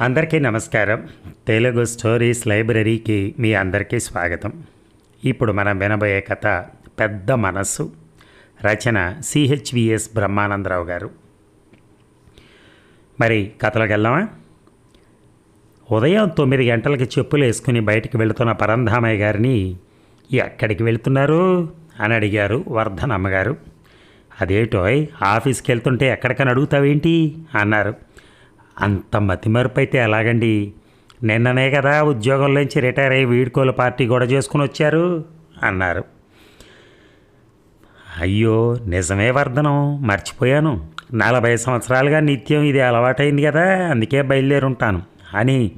అందరికీ నమస్కారం. తెలుగు స్టోరీస్ లైబ్రరీకి మీ అందరికీ స్వాగతం. ఇప్పుడు మనం వినబోయే కథ పెద్ద మనస్సు రచన సిహెచ్విఎస్ బ్రహ్మానందరావు గారు. మరి కథలోకి వెళ్దామా? ఉదయం తొమ్మిది గంటలకి చెప్పులు వేసుకుని బయటికి వెళుతున్న పరంధామయ్య గారిని ఎక్కడికి వెళ్తున్నారు? అని అడిగారు వర్ధన్ అమ్మగారు అదేటోయ్ ఆఫీస్కి వెళ్తుంటే ఎక్కడికని అడుగుతావేంటి? అన్నారు. అంత మతిమరుపు అయితే ఎలాగండి? నిన్ననే కదా ఉద్యోగంలోంచి రిటైర్ అయ్యి వీడ్కోలు పార్టీ కూడా చేసుకుని వచ్చారు అన్నారు. అయ్యో నిజమే వర్ధనం మర్చిపోయాను. నలభై సంవత్సరాలుగా నిత్యం ఇది అలవాటైంది కదా అందుకే బయలుదేరుంటాను అని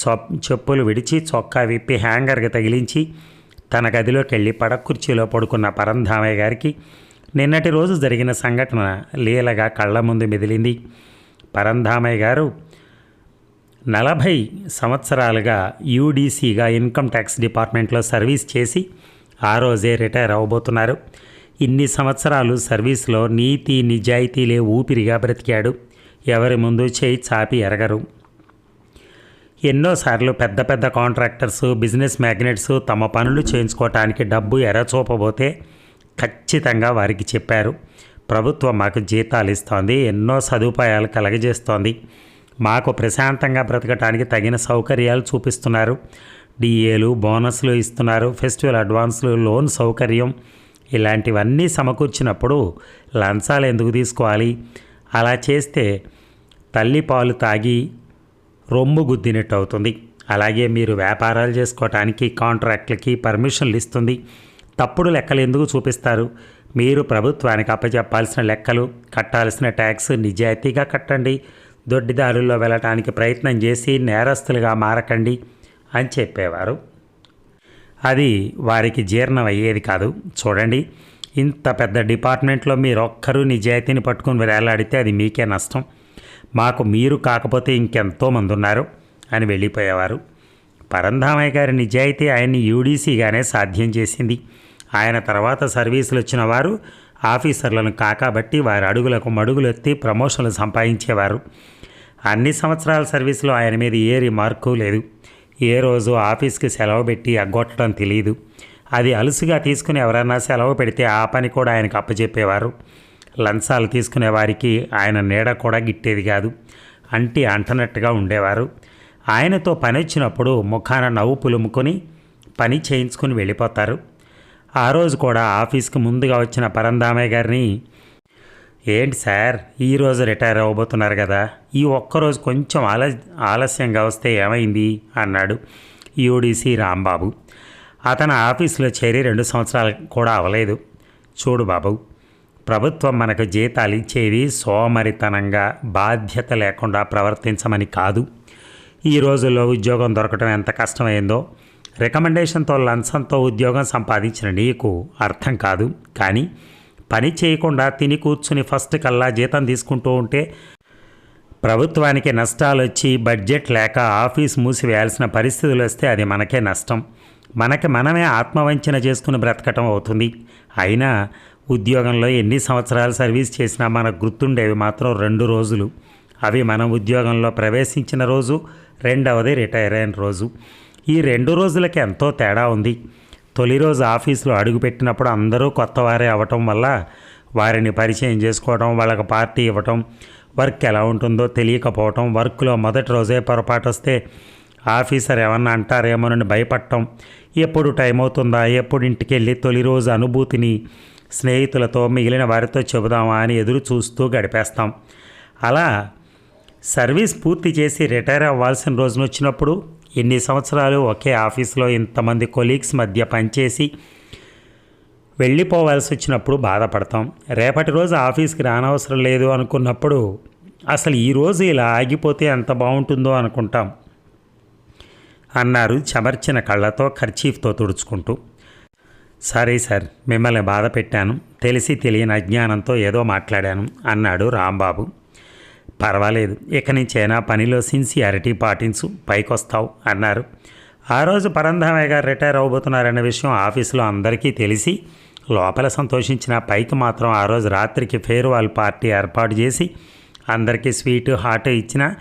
చొ చెప్పులు విడిచి చొక్కా విప్పి హ్యాంగర్కి తగిలించి తన గదిలోకి వెళ్ళి పడక కుర్చీలో పడుకున్న పరంధామయ్య గారికి నిన్నటి రోజు జరిగిన సంఘటన లీలగా కళ్ళ ముందు మెదిలింది. పరంధామయ్య గారు నలభై సంవత్సరాలుగా యూడీసీగా ఇన్కమ్ ట్యాక్స్ డిపార్ట్మెంట్లో సర్వీస్ చేసి ఆ రోజే రిటైర్ అవ్వబోతున్నారు ఇన్ని సంవత్సరాలు సర్వీస్లో నీతి నిజాయితీలే ఊపిరిగా బ్రతికాడు. ఎవరి ముందు చేయి చాపి ఎరగరు. ఎన్నోసార్లు పెద్ద పెద్ద కాంట్రాక్టర్స్ బిజినెస్ మ్యాగ్నెట్స్ తమ పనులు చేయించుకోవటానికి డబ్బు ఎరచూపబోతే ఖచ్చితంగా వారికి చెప్పారు. ప్రభుత్వం మాకు జీతాలు ఇస్తోంది ఎన్నో సదుపాయాలు కలగజేస్తోంది. మాకు ప్రశాంతంగా బ్రతకటానికి తగిన సౌకర్యాలు చూపిస్తున్నారు. డిఏలు బోనస్లు ఇస్తున్నారు. ఫెస్టివల్ అడ్వాన్స్లు లోన్ సౌకర్యం ఇలాంటివన్నీ సమకూర్చినప్పుడు లంచాలు ఎందుకు తీసుకోవాలి? అలా చేస్తే తల్లి పాలు తాగి రొమ్ము గుద్దినట్టు అవుతుంది అలాగే మీరు వ్యాపారాలు చేసుకోవటానికి కాంట్రాక్ట్లకి పర్మిషన్లు ఇస్తుంది. తప్పుడు లెక్కలు ఎందుకు చూపిస్తారు? మీరు ప్రభుత్వానికి అప్పచెప్పాల్సిన లెక్కలు కట్టాల్సిన ట్యాక్స్ నిజాయితీగా కట్టండి దొడ్డిదారుల్లో వెళ్ళటానికి ప్రయత్నం చేసి నేరస్తులుగా మారకండి అని చెప్పేవారు. అది వారికి జీర్ణం అయ్యేది కాదు. చూడండి ఇంత పెద్ద డిపార్ట్మెంట్లో మీరు ఒక్కరూ నిజాయితీని పట్టుకుని వేలాడితే అది మీకే నష్టం. మాకు మీరు కాకపోతే ఇంకెంతోమంది ఉన్నారు అని వెళ్ళిపోయేవారు. పరంధామయ్య గారి నిజాయితీ ఆయన్ని యూడీసీగానే సాధ్యం చేసింది. ఆయన తర్వాత సర్వీసులు వచ్చిన వారు ఆఫీసర్లను కాకాబట్టి వారి అడుగులకు మడుగులెత్తి ప్రమోషన్లు సంపాదించేవారు. అన్ని సంవత్సరాల సర్వీసులో ఆయన మీద ఏ రిమార్కు లేదు. ఏ రోజు ఆఫీస్కి సెలవు పెట్టి అగ్గొట్టడం తెలియదు అది అలుసుగా తీసుకుని ఎవరన్నా సెలవు పెడితే ఆ పని కూడా ఆయనకు అప్పచెప్పేవారు లంచాలు తీసుకునే వారికి ఆయన నీడ కూడా గిట్టేది కాదు. అంటి అంటనట్టుగా ఉండేవారు. ఆయనతో పని వచ్చినప్పుడు ముఖాన నవ్వు పులుముకొని పని చేయించుకుని వెళ్ళిపోతారు. ఆ రోజు కూడా ఆఫీస్కి ముందుగా వచ్చిన పరందామయ్య గారిని ఏంటి సార్ ఈరోజు రిటైర్ అవ్వబోతున్నారు కదా ఈ ఒక్కరోజు కొంచెం ఆల ఆలస్యంగా వస్తే ఏమైంది? అన్నాడు యూడీసీ రాంబాబు. అతను ఆఫీసులో చేరి రెండు సంవత్సరాలు కూడా అవ్వలేదు. చూడు బాబు ప్రభుత్వం మనకు జీతాలు ఇచ్చేది సోమరితనంగా బాధ్యత లేకుండా ప్రవర్తించమని కాదు. ఈ రోజుల్లో ఉద్యోగం దొరకడం ఎంత కష్టమైందో రికమెండేషన్తో లంచంతో ఉద్యోగం సంపాదించిన నీకు అర్థం కాదు. కానీ పని చేయకుండా తిని కూర్చుని ఫస్ట్ కల్లా జీతం తీసుకుంటూ ఉంటే ప్రభుత్వానికి నష్టాలు వచ్చి బడ్జెట్ లేక ఆఫీస్ మూసివేయాల్సిన పరిస్థితులు వస్తే అది మనకే నష్టం. మనకి మనమే ఆత్మవంచన చేసుకుని బ్రతకటం అవుతుంది. అయినా ఉద్యోగంలో ఎన్ని సంవత్సరాలు సర్వీస్ చేసినా మనకు గుర్తుండేవి మాత్రం రెండు రోజులు. అవి మనం ఉద్యోగంలో ప్రవేశించిన రోజు రెండవది రిటైర్ అయిన రోజు. ఈ రెండు రోజులకి ఎంతో తేడా ఉంది. తొలి రోజు ఆఫీసులో అడుగుపెట్టినప్పుడు అందరూ కొత్తవారే అవ్వటం వల్ల వారిని పరిచయం చేసుకోవడం వాళ్ళకి పార్టీ ఇవ్వటం వర్క్ ఎలా ఉంటుందో తెలియకపోవటం వర్క్లో మొదటి రోజే పొరపాటు వస్తే ఆఫీసర్ ఏమన్నా అంటారేమోనని భయపడటం ఎప్పుడు టైం అవుతుందా ఎప్పుడు ఇంటికి వెళ్ళి తొలి రోజు అనుభూతిని స్నేహితులతో మిగిలిన వారితో చెబుదామా అని ఎదురు చూస్తూ గడిపేస్తాం. అలా సర్వీస్ పూర్తి చేసి రిటైర్ అవ్వాల్సిన రోజున వచ్చినప్పుడు ఎన్ని సంవత్సరాలు ఒకే ఆఫీస్లో ఇంతమంది కొలీగ్స్ మధ్య పనిచేసి వెళ్ళిపోవాల్సి వచ్చినప్పుడు బాధపడతాం. రేపటి రోజు ఆఫీస్కి రానవసరం లేదు అనుకున్నప్పుడు అసలు ఈరోజు ఇలా ఆగిపోతే ఎంత బాగుంటుందో అనుకుంటాం అన్నారు చెమర్చిన కళ్ళతో ఖర్చీఫ్తో తుడుచుకుంటూ. సరే సార్ మిమ్మల్ని బాధ పెట్టాను. తెలిసి తెలియని అజ్ఞానంతో ఏదో మాట్లాడాను అన్నాడు రాంబాబు. పర్వాలేదు ఇక నుంచైనా పనిలో సిన్సియారిటీ పాటించు పైకొస్తావు అన్నారు. ఆ రోజు పరంధామయ్య గారు రిటైర్ అవబోతున్నారనే విషయం ఆఫీసులో అందరికీ తెలిసి లోపల సంతోషించిన పైకి మాత్రం ఆ రోజు రాత్రికి ఫేర్వాల్ పార్టీ ఏర్పాటు చేసి అందరికీ స్వీటు హాట్ ఇచ్చిన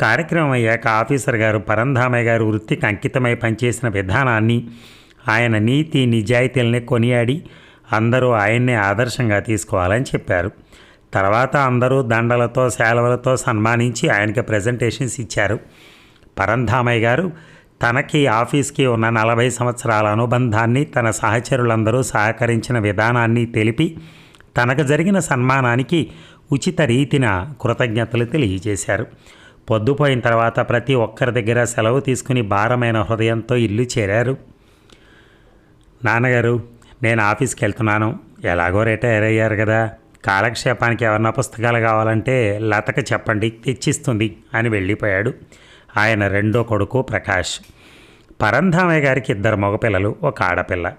కార్యక్రమం అయ్యాక ఆఫీసర్ గారు పరంధామయ్య గారు వృత్తికి అంకితమై పనిచేసిన విధానాన్ని ఆయన నీతి నిజాయితీలని కొనియాడి అందరూ ఆయన్నే ఆదర్శంగా తీసుకోవాలని చెప్పారు. తర్వాత అందరూ దండలతో సేలవలతో సన్మానించి ఆయనకి ప్రజెంటేషన్స్ ఇచ్చారు. పరంధామయ్య గారు తనకి ఆఫీస్కి ఉన్న నలభై సంవత్సరాల అనుబంధాన్ని తన సహచరులందరూ సహకరించిన విధానాన్ని తెలిపి తనకు జరిగిన సన్మానానికి ఉచిత రీతిన కృతజ్ఞతలు తెలియజేశారు. పొద్దుపోయిన తర్వాత ప్రతి ఒక్కరి దగ్గర సెలవు తీసుకుని భారమైన హృదయంతో ఇల్లు చేరారు. నాన్నగారు నేను ఆఫీస్కి వెళ్తున్నాను. ఎలాగో రిటైర్ అయ్యారు కదా. కాలక్షేపానికి ఏమన్నా పుస్తకాలు కావాలంటే లతకు చెప్పండి తెచ్చిస్తుంది అని వెళ్ళిపోయాడు. ఆయన రెండో కొడుకు ప్రకాష్. పరంధామయ్య గారికి ఇద్దరు మగపిల్లలు ఒక ఆడపిల్ల.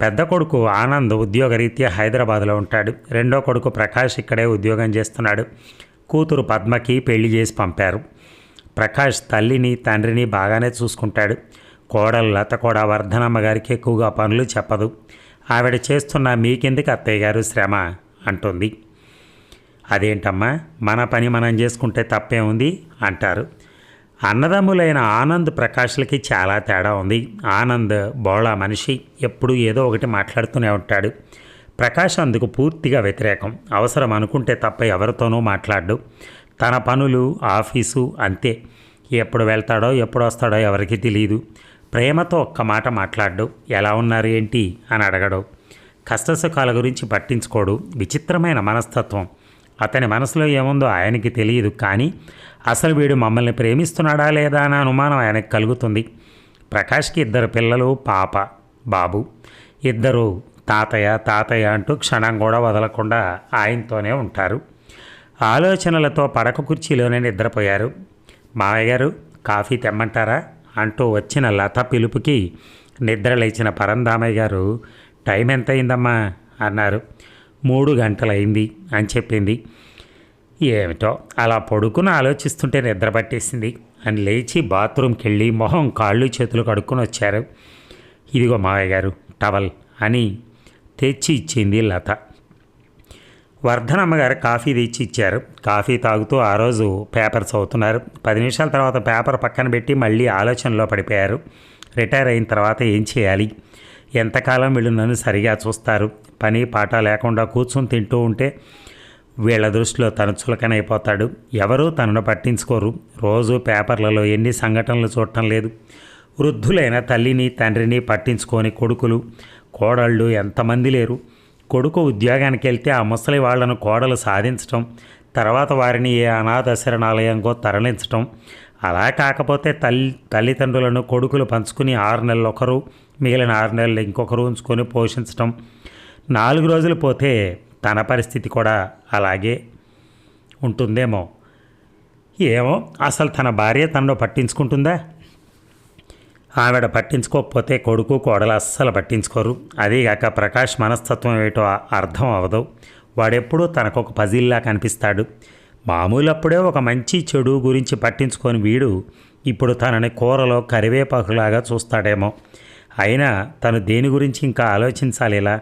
పెద్ద కొడుకు ఆనంద్ ఉద్యోగరీత్యా హైదరాబాద్లో ఉంటాడు. రెండో కొడుకు ప్రకాష్ ఇక్కడే ఉద్యోగం చేస్తున్నాడు. కూతురు పద్మకి పెళ్ళి చేసి పంపారు. ప్రకాష్ తల్లిని తండ్రిని బాగానే చూసుకుంటాడు. కోడలు లత కూడా వర్ధనమ్మ గారికి ఎక్కువగా పనులు చెప్పదు. ఆవిడ చేస్తున్న మీకెందుకు అత్తయ్య గారు శ్రమ? అంటుంది. అదేంటమ్మా? మన పని మనం చేసుకుంటే తప్పే ఉంది? అంటారు. అన్నదమ్ములైన ఆనంద్ ప్రకాష్లకి చాలా తేడా ఉంది. ఆనంద్ బోళా మనిషి. ఎప్పుడూ ఏదో ఒకటి మాట్లాడుతూనే ఉంటాడు. ప్రకాష్ అందుకు పూర్తిగా వ్యతిరేకం. అవసరం అనుకుంటే తప్ప ఎవరితోనూ మాట్లాడు తన పనులు ఆఫీసు అంతే. ఎప్పుడు వెళ్తాడో ఎప్పుడు వస్తాడో ఎవరికి తెలియదు ప్రేమతో ఒక్క మాట మాట్లాడు ఎలా ఉన్నారు ఏంటి? అని అడగడు. కష్టసుఖాల గురించి పట్టించుకోడు. విచిత్రమైన మనస్తత్వం. అతని మనసులో ఏముందో ఆయనకి తెలియదు కానీ అసలు వీడు మమ్మల్ని ప్రేమిస్తున్నాడా లేదా అన్న అనుమానం ఆయనకు కలుగుతుంది. ప్రకాష్కి ఇద్దరు పిల్లలు పాప బాబు. ఇద్దరు తాతయ్య తాతయ్య అంటూ క్షణం కూడా వదలకుండా ఆయనతోనే ఉంటారు. ఆలోచనలతో పడక కుర్చీలోనే నిద్రపోయారు. మావయ్య గారు కాఫీ తెమ్మంటారా? అంటూ వచ్చిన లత పిలుపుకి నిద్ర లేచిన పరంధామయ్య గారు టైం ఎంత అయిందమ్మా అన్నారు. మూడు గంటలైంది అని చెప్పింది. ఏమిటో అలా పడుకుని ఆలోచిస్తుంటే నిద్ర పట్టేసింది. అని లేచి బాత్రూమ్కి వెళ్ళి మొహం కాళ్ళు చేతులు కడుక్కొని వచ్చారు. ఇదిగో మావయ్య గారు టవల్ అని తెచ్చి ఇచ్చింది లత. వర్ధనమ్మ గారు కాఫీ తెచ్చి ఇచ్చారు. కాఫీ తాగుతూ ఆ రోజు పేపర్ చదువుతున్నారు పది నిమిషాల తర్వాత పేపర్ పక్కన పెట్టి మళ్ళీ ఆలోచనలో పడిపోయారు. రిటైర్ అయిన తర్వాత ఏం చేయాలి? ఎంతకాలం వీళ్ళు నన్ను సరిగా చూస్తారు? పని పాట లేకుండా కూర్చొని తింటూ ఉంటే వీళ్ళ దృష్టిలో తను చులకనైపోతాడు. ఎవరూ తనను పట్టించుకోరు. రోజు పేపర్లలో ఎన్ని సంఘటనలు చూడటం లేదు. వృద్ధులైన తల్లిని తండ్రిని పట్టించుకొని కొడుకులు కోడళ్ళు ఎంతమంది లేరు. కొడుకు ఉద్యోగానికి వెళ్తే ఆ ముసలి వాళ్ళను కోడలు సాధించటం తర్వాత వారిని ఏ అనాథ శరణాలయంకో తరలించటం. అలా కాకపోతే తల్లి తల్లిదండ్రులను కొడుకులు పంచుకుని ఆరు నెలలు ఒకరు మిగిలిన ఆరు నెలలు ఇంకొకరు ఉంచుకొని పోషించటం. నాలుగు రోజులు పోతే తన పరిస్థితి కూడా అలాగే ఉంటుందేమో. ఏమో అసలు తన భార్య తనలో పట్టించుకుంటుందా? ఆవిడ పట్టించుకోకపోతే కొడుకు కోడలు అస్సలు పట్టించుకోరు. అదీగాక ప్రకాష్ మనస్తత్వం ఏటో అర్థం అవదు వాడెప్పుడూ తనకొక పజిల్లా కనిపిస్తాడు. మామూలప్పుడే ఒక మంచి చెడు గురించి పట్టించుకొని వీడు ఇప్పుడు తనని కూరలో కరివేపాకులాగా చూస్తాడేమో. అయినా తను దేని గురించి ఇంకా ఆలోచించాలి ఇలా?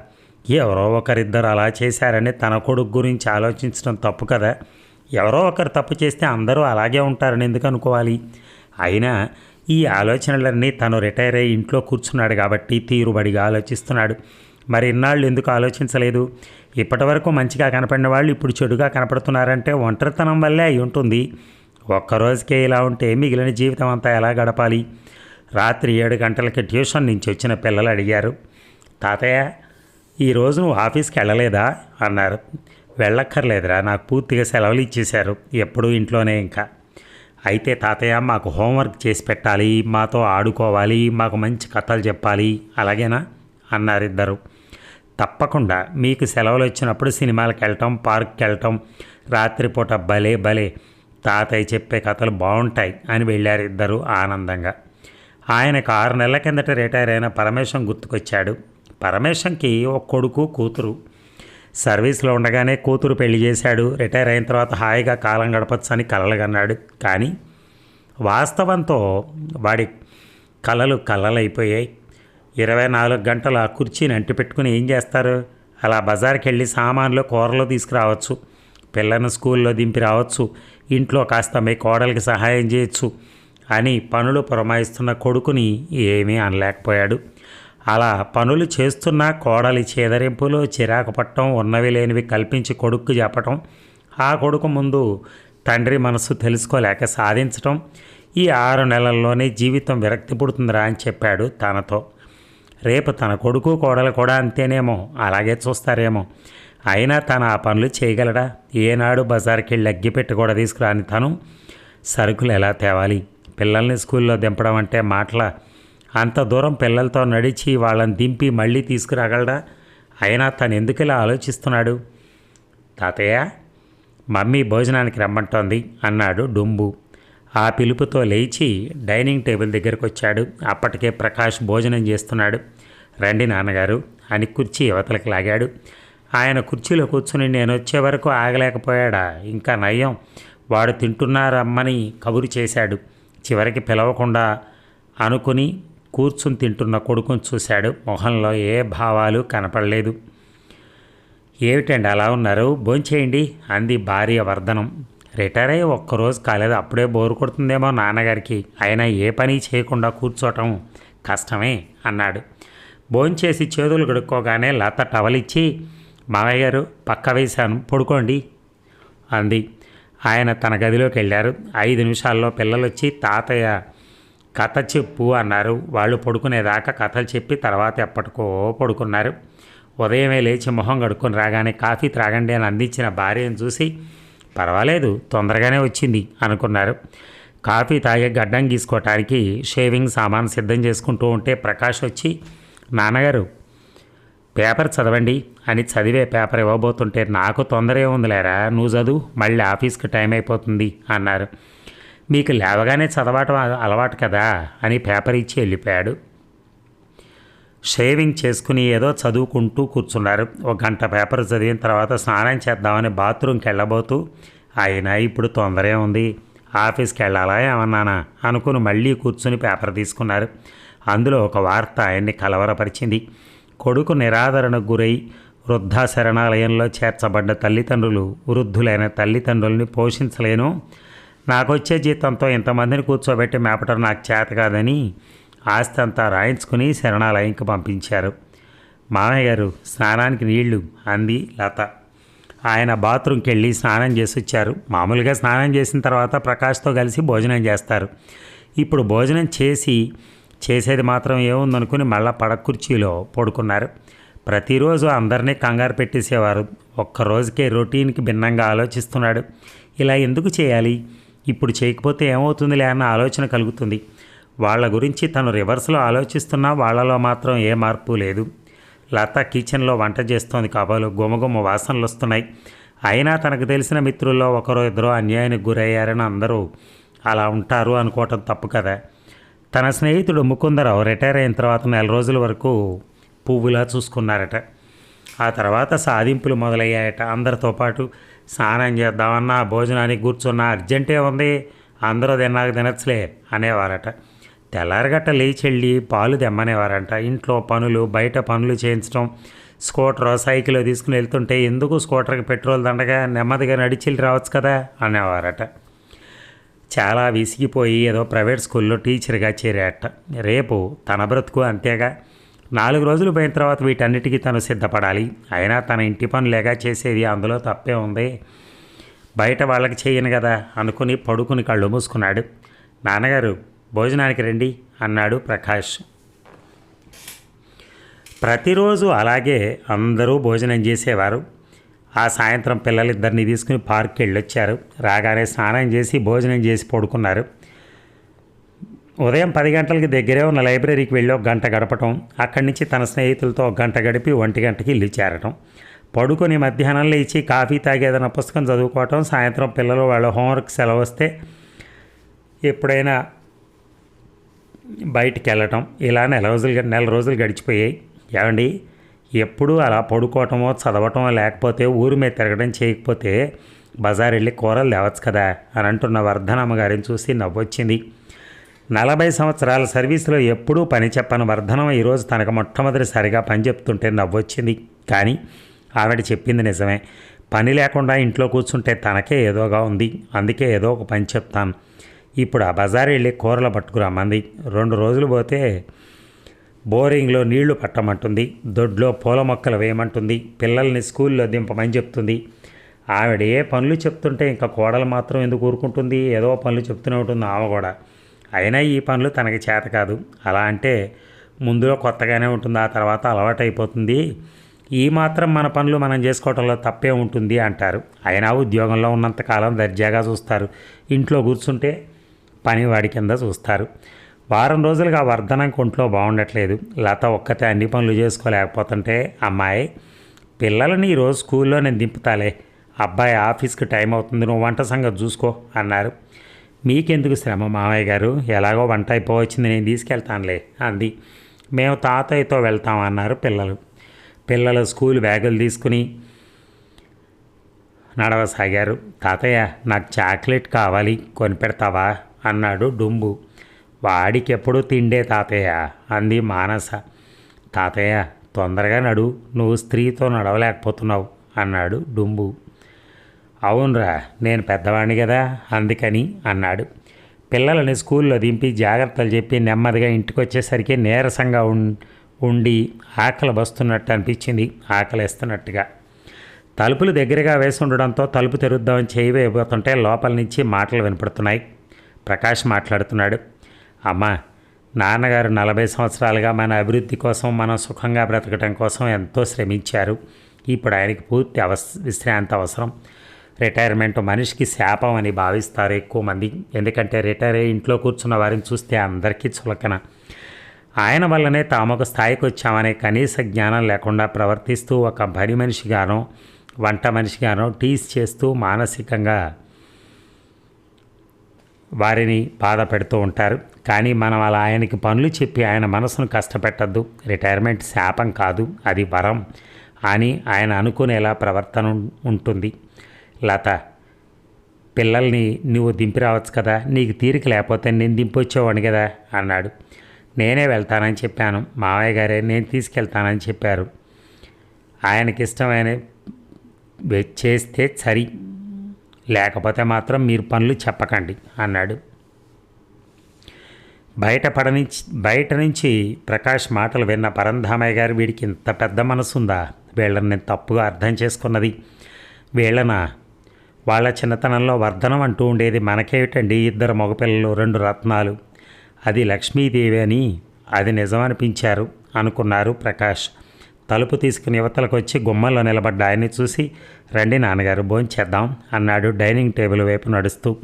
ఎవరో ఒకరిద్దరు అలా చేశారని తన కొడుకు గురించి ఆలోచించడం తప్పు కదా? ఎవరో ఒకరు తప్పు చేస్తే అందరూ అలాగే ఉంటారని ఎందుకు అనుకోవాలి? అయినా ఈ ఆలోచనలన్నీ తను రిటైర్ అయ్యి ఇంట్లో కూర్చున్నాడు కాబట్టి తీరుబడిగా ఆలోచిస్తున్నాడు. మరి ఇన్నాళ్ళు ఎందుకు ఆలోచించలేదు? ఇప్పటి వరకు మంచిగా కనపడిన వాళ్ళు ఇప్పుడు చెడుగా కనపడుతున్నారంటే ఒంటరితనం వల్లే అయి ఉంటుంది. ఒక్కరోజుకే ఇలా ఉంటే మిగిలిన జీవితం అంతా ఎలా గడపాలి? రాత్రి ఏడు గంటలకి ట్యూషన్ నుంచి వచ్చిన పిల్లలు అడిగారు తాతయ్య ఈరోజు నువ్వు ఆఫీస్కి వెళ్ళలేదా? అన్నారు. వెళ్ళక్కర్లేదురా నాకు పూర్తిగా సెలవులు ఇచ్చేశారు ఎప్పుడూ ఇంట్లోనే ఇంకా. అయితే తాతయ్య మాకు హోంవర్క్ చేసి పెట్టాలి మాతో ఆడుకోవాలి మాకు మంచి కథలు చెప్పాలి అలాగేనా? అన్నారు ఇద్దరు. తప్పకుండా మీకు సెలవులు వచ్చినప్పుడు సినిమాలకు వెళ్ళటం పార్క్కి వెళ్ళటం రాత్రిపూట భలే భలే తాతయ్య చెప్పే కథలు బాగుంటాయి అని వెళ్ళారు ఇద్దరు ఆనందంగా. ఆయనకు ఆరు నెలల కిందట రిటైర్ అయిన పరమేశం గుర్తుకొచ్చాడు. పరమేశంకి ఒక కొడుకు కూతురు. సర్వీస్లో ఉండగానే కూతురు పెళ్ళి చేశాడు. రిటైర్ అయిన తర్వాత హాయిగా కాలం గడపచ్చని కలలుగన్నాడు. కానీ వాస్తవంతో వాడి కలలు కలలైపోయాయి. ఇరవై నాలుగు గంటలు ఆ కుర్చీని అంటి పెట్టుకుని ఏం చేస్తారు? అలా బజార్కి వెళ్ళి సామాన్లు కూరలు తీసుకురావచ్చు. పిల్లను స్కూల్లో దింపి రావచ్చు ఇంట్లో కాస్త మీ కోడలికి సహాయం చేయొచ్చు. అని పనులు పురమాయిస్తున్న కొడుకుని ఏమీ అనలేకపోయాడు. అలా పనులు చేస్తున్న కోడలి చేదరింపులు చిరాకు పట్టడం ఉన్నవి లేనివి కల్పించి కొడుకు చెప్పటం ఆ కొడుకు ముందు తండ్రి మనసు తెలుసుకోలేక సాధించటం ఈ ఆరు నెలల్లోనే జీవితం విరక్తి పుడుతుందిరా అని చెప్పాడు తనతో. రేపు తన కొడుకు కోడలు కూడా అంతేనేమో అలాగే చూస్తారేమో. అయినా తను ఆ పనులు చేయగలడా? ఏనాడు బజార్కి వెళ్ళి అగ్గిపెట్టి కూడా తీసుకురాని తను సరుకులు ఎలా తేవాలి? పిల్లల్ని స్కూల్లో దింపడం అంటే మాటల. అంత దూరం పిల్లలతో నడిచి వాళ్ళని దింపి మళ్ళీ తీసుకురాగలడా? అయినా తను ఎందుకు ఇలా ఆలోచిస్తున్నాడు? తాతయ్య మమ్మీ భోజనానికి రమ్మంటోంది అన్నాడు డుంబు. ఆ పిలుపుతో లేచి డైనింగ్ టేబుల్ దగ్గరకు వచ్చాడు అప్పటికే ప్రకాష్ భోజనం చేస్తున్నాడు. రండి నాన్నగారు అని కుర్చీ యువతలకు లాగాడు. ఆయన కుర్చీలో కూర్చుని నేను వచ్చే వరకు ఆగలేకపోయాడా? ఇంకా నయం వాడు తింటున్నారమ్మని కబురు చేశాడు. చివరికి పిలవకుండా అనుకుని కూర్చుని తింటున్న కొడుకుని చూశాడు. మొహంలో ఏ భావాలు కనపడలేదు. ఏమిటండి అలా ఉన్నారు? భోంచేయండి అంది భార్య వర్ధనం. రిటైర్ అయ్యి ఒక్కరోజు కాలేదు. అప్పుడే బోరు కొడుతుందేమో నాన్నగారికి. అయినా ఏ పని చేయకుండా కూర్చోటం కష్టమే అన్నాడు. భోంచేసి చేతులు గడుక్కోగానే లత టవలిచ్చి మావయ్య గారు పక్క వేశాను. పడుకోండి అంది. ఆయన తన గదిలోకి వెళ్ళారు. ఐదు నిమిషాల్లో పిల్లలు వచ్చి తాతయ్య కథ చెప్పు అన్నారు. వాళ్ళు పడుకునేదాకా కథలు చెప్పి తర్వాత ఎప్పటికో పడుకున్నారు. ఉదయమే లేచి మొహం కడుక్కొని రాగానే కాఫీ త్రాగండి అని అందించిన భార్యను చూసి పర్వాలేదు తొందరగానే వచ్చింది అనుకున్నారు. కాఫీ తాగే గడ్డం గీసుకోవటానికి షేవింగ్ సామాన్ సిద్ధం చేసుకుంటూ ఉంటే ప్రకాష్ వచ్చి నాన్నగారు పేపర్ చదవండి అని చదివే పేపర్ ఇవ్వబోతుంటే నాకు తొందర ఏముందిలేరా నువ్వు చదువు మళ్ళీ ఆఫీస్కి టైం అయిపోతుంది అన్నారు. మీకు లేవగానే చదవటం అలవాటు కదా అని పేపర్ ఇచ్చి వెళ్ళిపోయాడు. షేవింగ్ చేసుకుని ఏదో చదువుకుంటూ కూర్చున్నారు. ఒక గంట పేపర్ చదివిన తర్వాత స్నానం చేద్దామని బాత్రూమ్కి వెళ్ళబోతూ అయినా ఇప్పుడు తొందరే ఉంది ఆఫీస్కి వెళ్ళాలా ఏమన్నానా అనుకుని మళ్ళీ కూర్చుని పేపర్ తీసుకున్నారు. అందులో ఒక వార్త ఆయన్ని కలవరపరిచింది. కొడుకు నిరాదరణకు గురై వృద్ధాశరణాలయంలో చేర్చబడ్డ తల్లిదండ్రులు వృద్ధులైన తల్లిదండ్రుల్ని పోషించలేను. నాకొచ్చే జీతంతో ఇంతమందిని కూర్చోబెట్టి మేపటం నాకు చేత కాదని ఆస్తి అంతా రాయించుకుని శరణాలయంకి పంపించారు. మామయ్య గారు స్నానానికి నీళ్ళు అంది లత. ఆయన బాత్రూంకి వెళ్ళి స్నానం చేసి వచ్చారు మామూలుగా స్నానం చేసిన తర్వాత ప్రకాష్తో కలిసి భోజనం చేస్తారు. ఇప్పుడు భోజనం చేసి చేసేది మాత్రం ఏముందనుకుని మళ్ళా పడకుర్చీలో పడుకున్నారు. ప్రతిరోజు అందరినీ కంగారు పెట్టేసేవారు. ఒక్క రోజుకే రొటీన్కి భిన్నంగా ఆలోచిస్తున్నాడు. ఇలా ఎందుకు చేయాలి? ఇప్పుడు చేయకపోతే ఏమవుతుందిలే అన్న ఆలోచన కలుగుతుంది. వాళ్ళ గురించి తను రివర్స్లో ఆలోచిస్తున్నా వాళ్ళలో మాత్రం ఏ మార్పు లేదు. లత కిచెన్లో వంట చేస్తోంది కాబోలు గుమగుమ వాసనలు వస్తున్నాయి. అయినా తనకు తెలిసిన మిత్రుల్లో ఒకరో ఇద్దరు అన్యాయానికి గురయ్యారని అందరూ అలా ఉంటారు అనుకోవటం తప్పు కదా. తన స్నేహితుడు ముకుందరావు రిటైర్ అయిన తర్వాత నెల రోజుల వరకు పువ్వులా చూసుకున్నారట. ఆ తర్వాత సాధింపులు మొదలయ్యాయట. అందరితో పాటు స్నానం చేద్దామన్నా భోజనానికి కూర్చున్నా అర్జెంటే ఉంది అందరూ తిన్నాక తినచ్చులే అనేవారట. తెల్లారగట్ట లేచెళ్ళి పాలు తెమ్మనేవారంట. ఇంట్లో పనులు బయట పనులు చేయించడం స్కూటర్ సైకిల్ తీసుకుని వెళ్తుంటే ఎందుకు స్కూటర్కి పెట్రోల్ దండగా నెమ్మదిగా నడిచి రావచ్చు కదా అనేవారట. చాలా విసిగిపోయి ఏదో ప్రైవేట్ స్కూల్లో టీచర్గా చేరాట రేపు తన బ్రతుకు అంతేగా. నాలుగు రోజులు పోయిన తర్వాత వీటన్నిటికీ తను సిద్ధపడాలి. అయినా తన ఇంటి పనులేగా చేసేది అందులో తప్పే ఉంది. బయట వాళ్ళకి చేయను కదా అనుకుని పడుకుని కళ్ళు మూసుకున్నాడు. నాన్నగారు భోజనానికి రండి అన్నాడు ప్రకాష్. ప్రతిరోజు అలాగే అందరూ భోజనం చేసేవారు. ఆ సాయంత్రం పిల్లలిద్దరిని తీసుకుని పార్క్కి వెళ్ళొచ్చారు. రాగానే స్నానం చేసి భోజనం చేసి పడుకున్నారు. ఉదయం పది గంటలకి దగ్గరే ఉన్న లైబ్రరీకి వెళ్ళి ఒక గంట గడపటం అక్కడి నుంచి తన స్నేహితులతో ఒక గంట గడిపి ఒంటి గంటకి ఇల్లు చేరటం. పడుకొని మధ్యాహ్నం లేచి కాఫీ తాగేదన్న పుస్తకం చదువుకోవటం సాయంత్రం పిల్లలు వాళ్ళ హోంవర్క్ సెలవు వస్తే ఎప్పుడైనా బయటికి వెళ్ళటం. ఇలా నెల రోజులు నెల రోజులు గడిచిపోయాయి. ఏమండి? ఎప్పుడూ అలా పడుకోవటమో చదవటమో లేకపోతే ఊరి మీద తిరగడం చేయకపోతే బజార్ వెళ్ళి కూరలు తేవచ్చు కదా అని అంటున్న వర్ధనమ్మ గారిని చూసి నవ్వొచ్చింది. నలభై సంవత్సరాల సర్వీసులో ఎప్పుడూ పని చెప్పని వర్ధనం ఈరోజు తనకు మొట్టమొదటిసారిగా పని చెప్తుంటే నవ్వొచ్చింది. కానీ ఆవిడ చెప్పింది నిజమే. పని లేకుండా ఇంట్లో కూర్చుంటే తనకే ఏదోగా ఉంది. అందుకే ఏదో ఒక పని చెప్తాను. ఇప్పుడు ఆ బజార్ వెళ్ళి కూరలు పట్టుకురామంది రెండు రోజులు పోతే బోరింగ్లో నీళ్ళు పట్టమంటుంది దొడ్లో పూల మొక్కలు వేయమంటుంది పిల్లల్ని స్కూల్లో దింపమని చెప్తుంది. ఆవిడ ఏ పనులు చెప్తుంటే ఇంకా కోడలు మాత్రం ఎందుకు ఊరుకుంటుంది? ఏదో పనులు చెప్తూనే ఉంటుంది ఆమె కూడా. అయినా ఈ పనులు తనకి చేత కాదు. అలా అంటే ముందులో కొత్తగానే ఉంటుంది ఆ తర్వాత అలవాటైపోతుంది. ఈ మాత్రం మన పనులు మనం చేసుకోవటంలో తప్పే ఉంటుంది అంటారు. అయినా ఉద్యోగంలో ఉన్నంతకాలం దర్జాగా చూస్తారు. ఇంట్లో కూర్చుంటే పనివాడి కింద చూస్తారు. వారం రోజులుగా వర్ధనంకి ఒంట్లో బాగుండట్లేదు. లత ఒక్కతే అన్ని పనులు చేసుకోలేకపోతుంటే అమ్మాయి పిల్లలని ఈరోజు స్కూల్లో నేను దింపుతాలే. అబ్బాయి ఆఫీస్కి టైం అవుతుంది నువ్వు వంట సంగతి చూసుకో అన్నారు. మీకెందుకు శ్రమ మామయ్య గారు? ఎలాగో వంట అయిపోవచ్చింది నేను తీసుకెళ్తానులే అంది. మేము తాతయ్యతో వెళ్తాం అన్నారు పిల్లలు. పిల్లలు స్కూల్ బ్యాగులు తీసుకుని నడవసాగారు. తాతయ్య నాకు చాక్లెట్ కావాలి కొనిపెడతావా అన్నాడు డుంబు. వాడికెప్పుడు తిండే తాతయ్య? అంది మానస. తాతయ్య తొందరగా నడు నువ్వు స్త్రీతో నడవలేకపోతున్నావు అన్నాడు డుంబు. అవునరా నేను పెద్దవాడిని కదా అందుకని అన్నాడు. పిల్లలని స్కూల్లో దింపి జాగ్రత్తలు చెప్పి నెమ్మదిగా ఇంటికి వచ్చేసరికి నీరసంగా ఉండి ఆకలి వస్తున్నట్టు అనిపించింది ఆకలి వేస్తున్నట్టుగా తలుపులు దగ్గరగా వేసి ఉండడంతో తలుపు తెరుద్దామని చేయి వేయబోతుంటే లోపల నుంచి మాటలు వినపడుతున్నాయి. ప్రకాష్ మాట్లాడుతున్నాడు. అమ్మా నాన్నగారు నలభై సంవత్సరాలుగా మన అభివృద్ధి కోసం మనం సుఖంగా బ్రతకటం కోసం ఎంతో శ్రమించారు. ఇప్పుడు ఆయనకి పూర్తి అవస విశ్రాంతి అవసరం. రిటైర్మెంట్ మనిషికి శాపం అని భావిస్తారు ఎక్కువ మంది. ఎందుకంటే రిటైర్ అయ్యి ఇంట్లో కూర్చున్న వారిని చూస్తే అందరికీ చులకన. ఆయన వల్లనే తాము ఒక స్థాయికి వచ్చామనే కనీస జ్ఞానం లేకుండా ప్రవర్తిస్తూ ఒక పని మనిషిగానో వంట మనిషిగానో టీస్ చేస్తూ మానసికంగా వారిని బాధ పెడుతూ ఉంటారు. కానీ మనం అలా ఆయనకి పనులు చెప్పి ఆయన మనసును కష్టపెట్టద్దు. రిటైర్మెంట్ శాపం కాదు అది వరం అని ఆయన అనుకునేలా ప్రవర్తన ఉంటుంది. లత పిల్లల్ని నువ్వు దింపి రావచ్చు కదా నీకు తీరిక లేకపోతే నేను దింపొచ్చేవాడిని కదా అన్నాడు. నేనే వెళ్తానని చెప్పాను. మావయ్య గారే నేను తీసుకెళ్తానని చెప్పారు. ఆయనకి ఇష్టమైన చేస్తే సరి లేకపోతే మాత్రం మీరు పనులు చెప్పకండి అన్నాడు. బయట పడనించి బయట నుంచి ప్రకాష్ మాటలు విన్న పరంధామయ్య గారు వీడికి ఇంత పెద్ద మనసుందా? వీళ్ళని నేను తప్పుగా అర్థం చేసుకున్నది. వీళ్ళన? వాళ్ళ చిన్నతనంలో వర్ధనం అంటూ ఉండేది మనకేమిటండి ఇద్దరు మగపిల్లలు రెండు రత్నాలు? అది లక్ష్మీదేవి అని అది నిజమనిపించారు అనుకున్నారు ప్రకాష్. తలుపు తీసుకుని యువతలకు వచ్చి గుమ్మల్లో నిలబడ్డ ఆయన్ని చూసి రండి నాన్నగారు భోంచేద్దాం అన్నాడు డైనింగ్ టేబుల్ వైపు నడుస్తూ.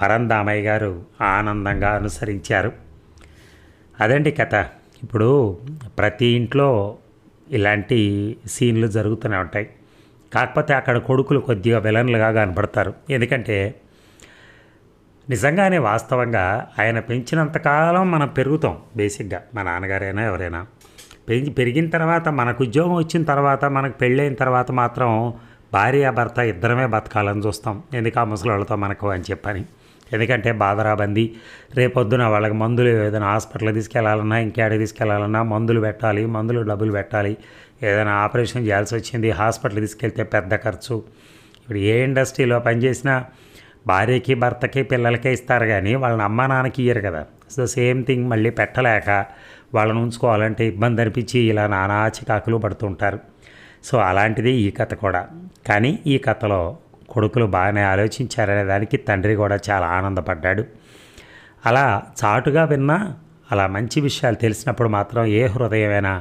పరందామయ్య గారు ఆనందంగా అనుసరించారు. అదండి కథ? ఇప్పుడు ప్రతి ఇంట్లో ఇలాంటి సీన్లు జరుగుతూనే ఉంటాయి. కాకపోతే అక్కడ కొడుకులు కొద్దిగా విలన్లుగా కనపడతారు. ఎందుకంటే నిజంగానే వాస్తవంగా ఆయన పెంచినంతకాలం మనం పెరుగుతాం బేసిక్గా. మా నాన్నగారైనా ఎవరైనా. పెంచి పెరిగిన తర్వాత మనకు ఉద్యోగం వచ్చిన తర్వాత మనకు పెళ్ళైన తర్వాత మాత్రం భార్య భర్త ఇద్దరమే బతకాలని చూస్తాం. ఎందుకు ఆ ముసలితో మనకు అని చెప్పని. ఎందుకంటే బాధరాబంది రేపొద్దున వాళ్ళకి మందులు ఏదైనా హాస్పిటల్కి తీసుకెళ్ళాలన్నా ఇంకేడ తీసుకెళ్ళాలన్నా మందులు పెట్టాలి మందులు డబ్బులు పెట్టాలి. ఏదైనా ఆపరేషన్ చేయాల్సి వచ్చింది హాస్పిటల్ తీసుకెళ్తే పెద్ద ఖర్చు. ఇప్పుడు ఏ ఇండస్ట్రీలో పనిచేసినా భార్యకి భర్తకి పిల్లలకే ఇస్తారు కానీ వాళ్ళని అమ్మ నాన్నకి ఇయ్యరు కదా. సో సేమ్ థింగ్ మళ్ళీ పెట్టలేక వాళ్ళని ఉంచుకోవాలంటే ఇబ్బంది అనిపించి ఇలా నానా చికాకులు పడుతుంటారు సో అలాంటిది ఈ కథ కూడా. కానీ ఈ కథలో కొడుకులు బాగానే ఆలోచించారనే దానికి తండ్రి కూడా చాలా ఆనందపడ్డాడు. అలా చాటుగా విన్నా అలా మంచి విషయాలు తెలిసినప్పుడు మాత్రం ఏ హృదయమైనా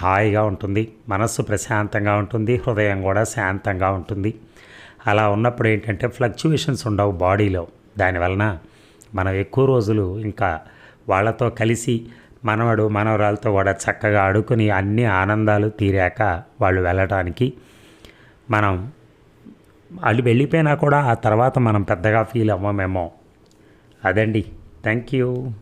హాయిగా ఉంటుంది మనస్సు ప్రశాంతంగా ఉంటుంది హృదయం కూడా శాంతంగా ఉంటుంది. అలా ఉన్నప్పుడు ఏంటంటే ఫ్లక్చువేషన్స్ ఉండవు బాడీలో. దానివలన మనం ఎక్కువ రోజులు ఇంకా వాళ్ళతో కలిసి మనవడు మనవరాలతో కూడా చక్కగా ఆడుకుని అన్ని ఆనందాలు తీరాక వాళ్ళు వెళ్ళటానికి మనం వాళ్ళు వెళ్ళిపోయినా కూడా ఆ తర్వాత మనం పెద్దగా ఫీల్ అవ్వమేమో. అదండి. Thank you